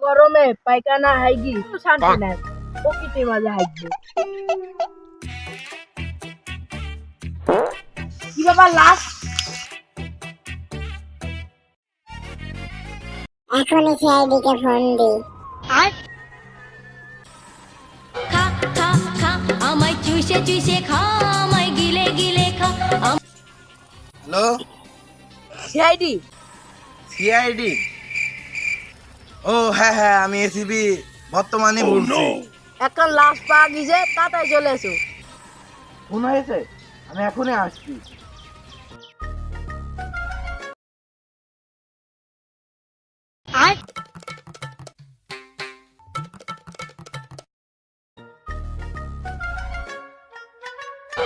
গরমে পায়খানা হাইগি শান্তি নাই প্রকৃতির মাঝে হাইগবে কি বাবা লাশ এখনই সিআইডিকে ফোন দিই খা খা খা আমায় চুষে চুষে খা আমায় গিলে গিলে খা আম- হ্যালো সিআইডি সিআইডি ও হ্যাঁ হ্যাঁ আমি এসিবি বর্তমানে বলছি। এখন লাশ পাওয়া গেছে তাড়াতাড়ি চলে এসো। ফোন হয়েছে? আমি এখনই আসছি।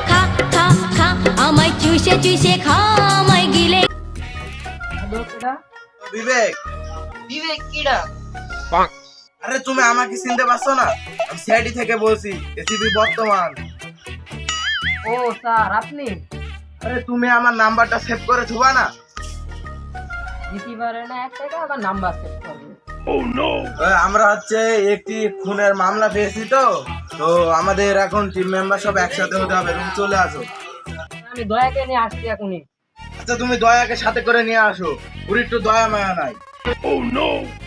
খা খা খা আমায় চুষে চুষে খা আমায় গিলে। বিবেক বিবেক কিডা আরে তুমি আমাকে চিনতে পারছ না? আমি সিআইডি থেকে বলছি এসিবি বর্তমান। ও স্যার আপনি? আরে তুমি আমার নাম্বারটা সেভ করে থুবা না? দিতে না এক টাকা আবার নাম্বার সেভ করবে। আমরা হচ্ছে একটি খুনের মামলা পেয়েছি তো। তো আমাদের এখন টিম মেম্বার সব একসাথে হতে হবে তুমি চলে আসো। আমি দয়াকে নিয়ে আসছি এখনই। আচ্ছা তুমি দয়াকে সাথে করে নিয়ে আসো। পুরো একটু দয়া মায়া নাই। Oh no!